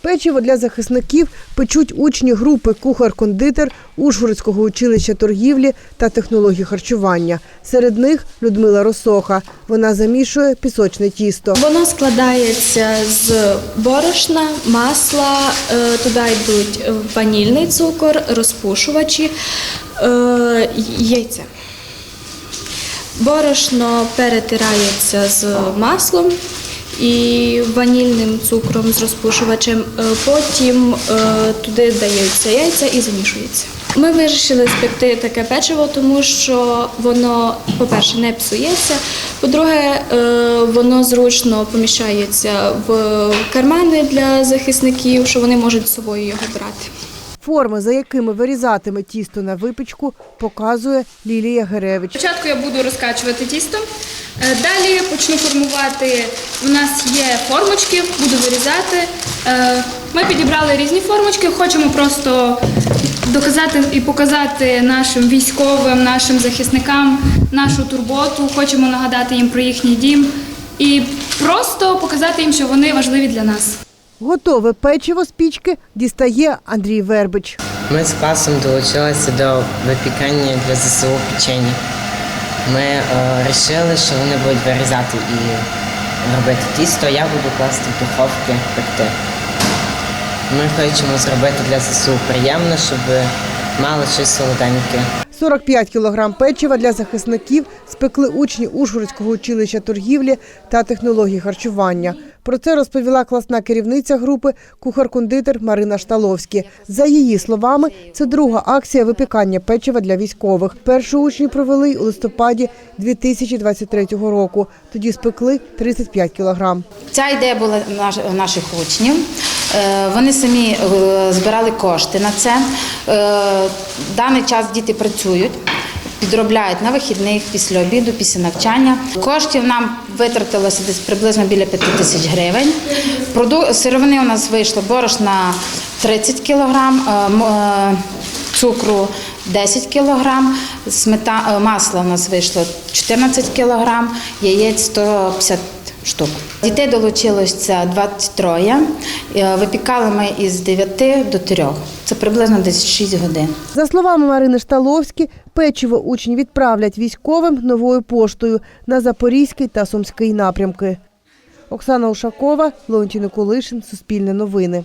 Печиво для захисників печуть учні групи кухар-кондитер Ужгородського училища торгівлі та технологій харчування. Серед них Людмила Росоха. Вона замішує пісочне тісто. Воно складається з борошна, масла, е, туди йдуть ванільний цукор, розпушувачі, е, яйця. Борошно перетирається з маслом і ванільним цукром з розпушувачем. Е, Потім е, туди даються яйця і замішується. Ми вирішили спекти таке печиво, тому що воно, по-перше, не псується. По-друге, е, воно зручно поміщається в кармани для захисників, що вони можуть з собою його брати. Форми, за якими вирізатиме тісто на випічку, показує Лілія Геревич. Спочатку я буду розкачувати тісто. е, Далі почну формувати. У нас є формочки, буду вирізати. Е, Ми підібрали різні формочки, хочемо просто доказати і показати нашим військовим, нашим захисникам нашу турботу. Хочемо нагадати їм про їхній дім і просто показати їм, що вони важливі для нас. Готове печиво з пічки дістає Андрій Вербич. Ми з класом долучилися до випікання для ЗСУ печені. Ми вирішили, що вони будуть вирізати і робити тісто, я буду класти в духовки пекти. Ми хочемо зробити для ЗСУ приємно, щоб мали щось солоденьке. 45 кілограм печива для захисників спекли учні Ужгородського училища торгівлі та технологій харчування. Про це розповіла класна керівниця групи кухар-кондитер Марина Шталовські. За її словами, це друга акція випікання печива для військових. Першу учні провели у листопаді 2023 року. Тоді спекли 35 кілограм. Ця ідея була наших учнів. Е, Вони самі е, збирали кошти на це. Е, даний час діти працюють. Підробляють на вихідних після обіду, після навчання. Коштів нам витратилося десь приблизно біля 5 тисяч гривень. Сировини у нас вийшло борошна 30 кілограм, е, е, цукру 10 кілограм, смета... е, масла у нас вийшло 14 кілограм, яєць 150 штук. Дітей долучилося 23. Е, Випікали ми із 9 до 3. Це приблизно десь 6 годин. За словами Марини Шталовські, печиво учні відправлять військовим новою поштою на Запорізький та Сумський напрямки. Оксана Ушакова, Леонтій Николишин, Суспільне новини.